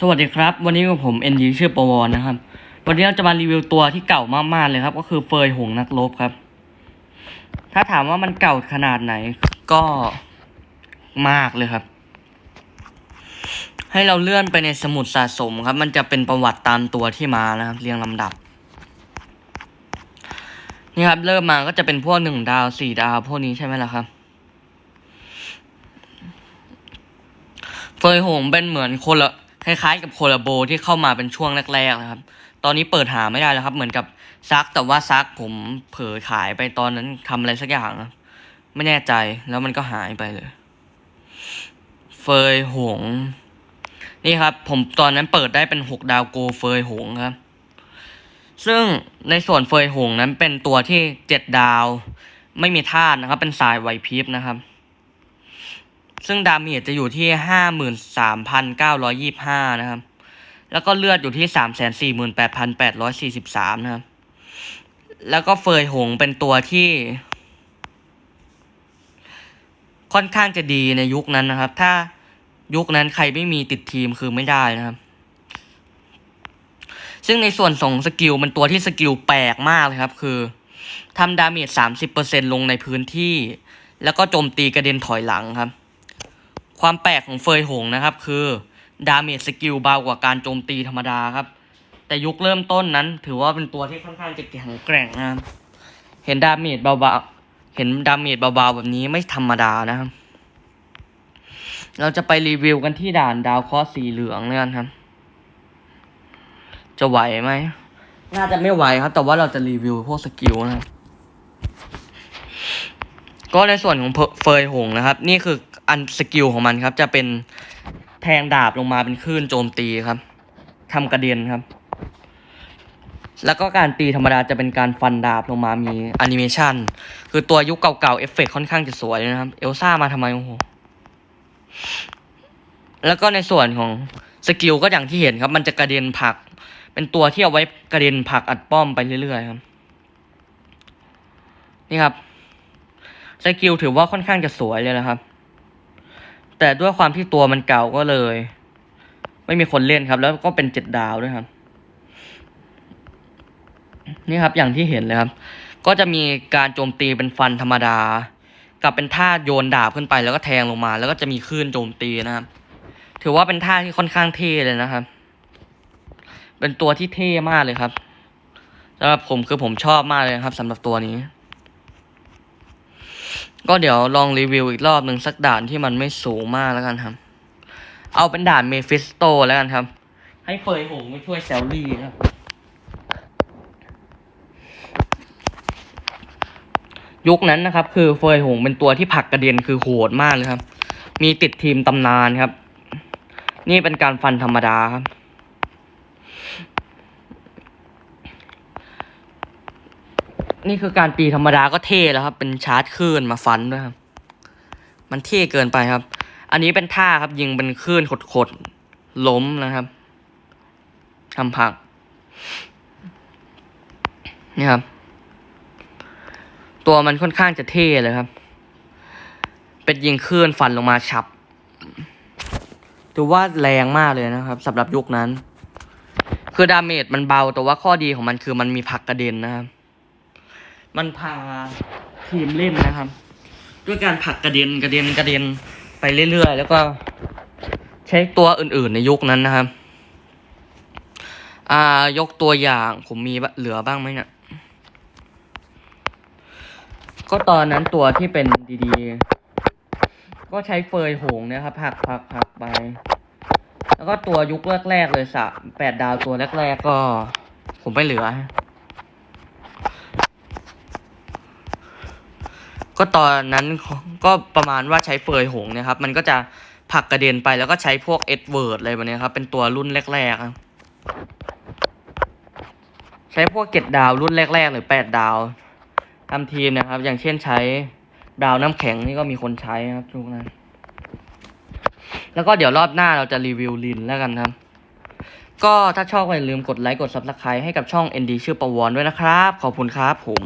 สวัสดีครับ วันนี้กับผมเอ็นดีชื่อประวรนะครับ วันนี้เราจะมารีวิวตัวที่เก่ามากๆเลยครับ ก็คือเฟยหงนักรบครับ ถ้าถามว่ามันเก่าขนาดไหนก็มากเลยครับ ให้เราเลื่อนไปในสมุดสะสมครับ มันจะเป็นประวัติตามตัวที่มานะครับ เรียงลำดับ นี่ครับ เริ่มมาก็จะเป็นพวกหนึ่งดาวสี่ดาวพวกนี้ใช่ไหมล่ะครับเฟยหงเป็นเหมือนคนละ คล้ายๆ กับโคลาโบที่เข้ามาเป็นช่วงแรกๆนะครับ ตอนนี้เปิดหาไม่ได้แล้วครับ เหมือนกับซักแต่ว่าซักผมเผลอขายไปตอนนั้นทำอะไรสักอย่างไม่แน่ใจแล้วมันก็หายไปเลย เฟยหง นี่ครับ ผมตอนนั้นเปิดได้เป็นหกดาวโกเฟยหงครับ ซึ่งในส่วนเฟยหงนั้นเป็นตัวที่เจ็ดดาว ไม่มีธาตุนะครับ เป็นสายไหวพริบนะครับ ซึ่งดาเมจจะอยู่ที่ห้าหมื่นสามพันเก้าร้อยี่ห้านะครับ แล้วก็เลือดอยู่ที่สามแสนสี่หมื่นแปดพันแปดร้อยสี่สิบสามนะครับ แล้วก็เฟยหงเป็นตัวที่ ค่อนข้างจะดีในยุคนั้นนะครับ ถ้ายุคนั้นใครไม่มีติดทีมคือไม่ได้นะครับ ซึ่งในส่วนของสกิลมันตัวที่สกิลแปลกมากเลยครับ คือทำดาเมจสามสิบเปอร์เซ็นลงในพื้นที่ แล้วก็โจมตีกระเด็นถอยหลังครับ ความแปลกของเฟยหงนะครับ คือดาเมจสกิลเบากว่าการโจมตีธรรมดาครับ แต่ยุคเริ่มต้นนั้น ถือว่าเป็นตัวที่ค่อนข้างจะแข็งแกร่งนะครับเห็นดาเมจเบาๆเห็นดาเมจเบาๆแบบนี้ไม่ธรรมดานะครับ เราจะไปรีวิวกันที่ด่านดาวเคราะห์สีเหลืองเนี่ยครับ จะไหวไหมน่าจะไม่ไหวครับ แต่ว่าเราจะรีวิวพวกสกิลนะครับก็ในส่วนของเฟยหงนะครับ นี่คือ อันสกิลของมันครับ จะเป็นแทงดาบลงมาเป็นคลื่นโจมตีครับทำกระเด็นครับ แล้วก็การตีธรรมดาจะเป็นการฟันดาบลงมามีแอนิเมชันคือตัวยุคเก่าๆเอฟเฟกค่อนข้างจะสวยนะครับ เอลซ่ามาทำไมโอ้โหแล้วก็ในส่วนของสกิลก็อย่างที่เห็นครับ มันจะกระเด็นผัก เป็นตัวที่เอาไว้กระเด็นผักอัดป้อมไปเรื่อยๆครับ นี่ครับสกิลถือว่าค่อนข้างจะสวยเลยนะครับ แต่ด้วยความที่ตัวมันเก่าก็เลย ไม่มีคนเล่นครับ แล้วก็เป็นเจ็ดดาวด้วยครับ นี่ครับอย่างที่เห็นเลยครับ ก็จะมีการโจมตีเป็นฟันธรรมดา กับเป็นท่าโยนดาบขึ้นไปแล้วก็แทงลงมา แล้วก็จะมีคลื่นโจมตีนะครับ ถือว่าเป็นท่าที่ค่อนข้างเท่เลยนะครับ เป็นตัวที่เท่มากเลยครับสำหรับผมคือผมชอบมากเลยครับสำหรับตัวนี้ ก็เดี๋ยวลองรีวิวอีกรอบหนึ่งสักด่านที่มันไม่สูงมากแล้วกันครับ เอาเป็นด่านเมฟิสโตแล้วกันครับ ให้เฟยหงไม่ช่วยแซลลี่นะครับ ยุคนั้นนะครับ คือเฟยหงเป็นตัวที่ผลักกระเด็นคือโหดมากเลยครับ มีติดทีมตำนานครับ นี่เป็นการฟันธรรมดาครับ นี่คือการตีธรรมดาก็เท่แล้วครับ เป็นชาร์จคลื่นมาฟันด้วยครับ มันเท่เกินไปครับ อันนี้เป็นท่าครับ ยิงเป็นคลื่นขดๆล้มนะครับทำผักนี่ครับ ตัวมันค่อนข้างจะเท่เลยครับ เป็นยิงคลื่นฟันลงมาฉับถือว่าแรงมากเลยนะครับสำหรับยุคนั้น คือดาเมจมันเบาแต่ว่าข้อดีของมันคือมันมีผักกระเด็นนะครับ มันพาทีมเล่นนะครับ ด้วยการผลักกระเด็นกระเด็นกระเด็นไปเรื่อยๆ แล้วก็ใช้ตัวอื่นๆในยุคนั้นนะครับ อ่ายกตัวอย่างผมมีเหลือบ้างไหมเนี่ยก็ตอนนั้นตัวที่เป็นดีๆ ก็ใช้เฟยหงเนี่ยครับผักผักผักไป แล้วก็ตัวยุคแรกๆเลยสะแปดดาวตัวแรกๆก็ ผมไม่เหลือ ก็ตอนนั้นก็ประมาณว่าใช้เฟยหงนี่ยครับ มันก็จะผลักกระเด็นไปแล้วก็ใช้พวกเอ็ดเวิร์ดอะไรแบบนี้ครับ เป็นตัวรุ่นแรกๆครับใช้พวกเจ็ดดาวรุ่นแรก ๆ หรือแปดดาวทำทีมนะครับ อย่างเช่นใช้ดาวน้ำแข็งนี่ก็มีคนใช้ครับทุกนั้นแล้วก็เดี๋ยวรอบหน้าเราจะรีวิวลินแล้วกันครับ ก็ถ้าชอบก็อย่าลืมกดไลค์กด subscribe ให้กับช่อง ND ชื่อประวรด้วยนะครับ ขอบคุณครับผม